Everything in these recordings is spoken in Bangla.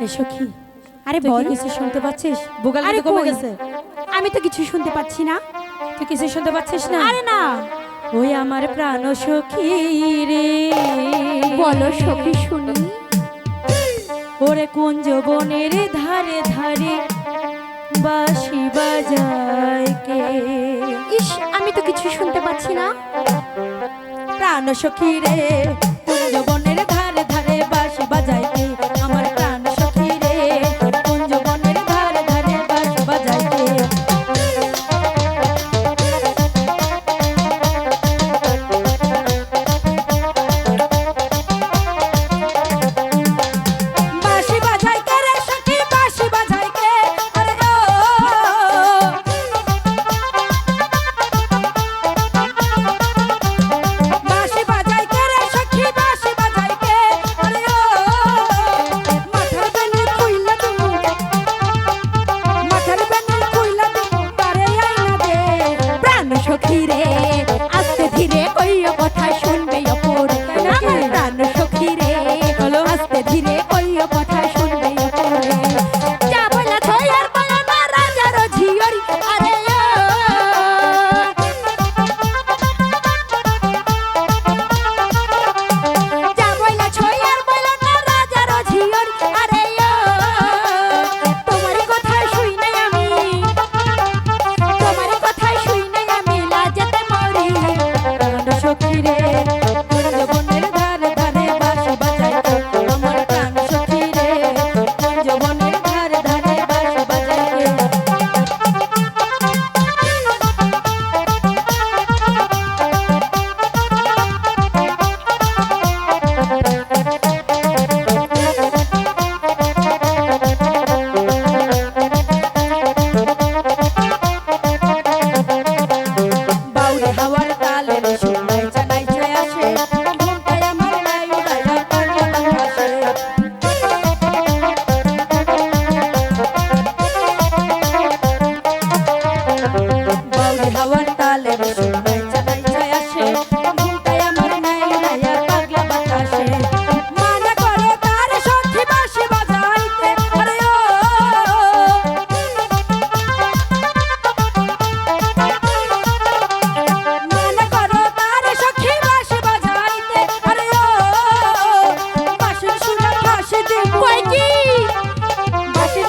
এসো কি আরে বল। কিছু শুনতে পাচ্ছিস? বুগাল আরে কমে গেছে। আমি তো কিছু শুনতে পাচ্ছি না। তুই কিছু শুনতে পাচ্ছিস না? আরে না। ওই আমার প্রাণ সখী রে। বলো সখী শুনি। ওরে কোন যৌবনের ধারে ধারে বাঁশি বাজায় কে? ইস আমি তো কিছু শুনতে পাচ্ছি না। প্রাণ সখী রে বাসেতে কয় কি? বাসের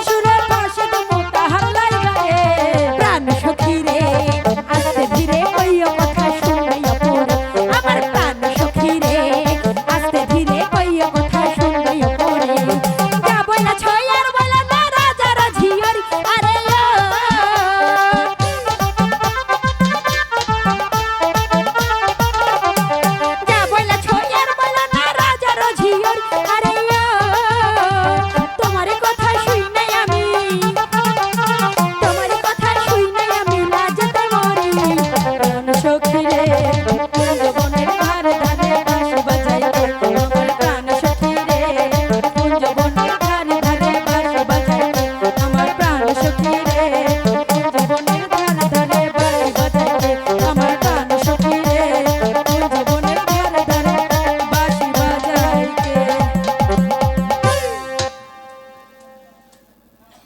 ধীরে কইয়া কথা শুনাইয়া পড়ে আমার প্রাণ সখী রে, আস্তে ধীরে কইয়া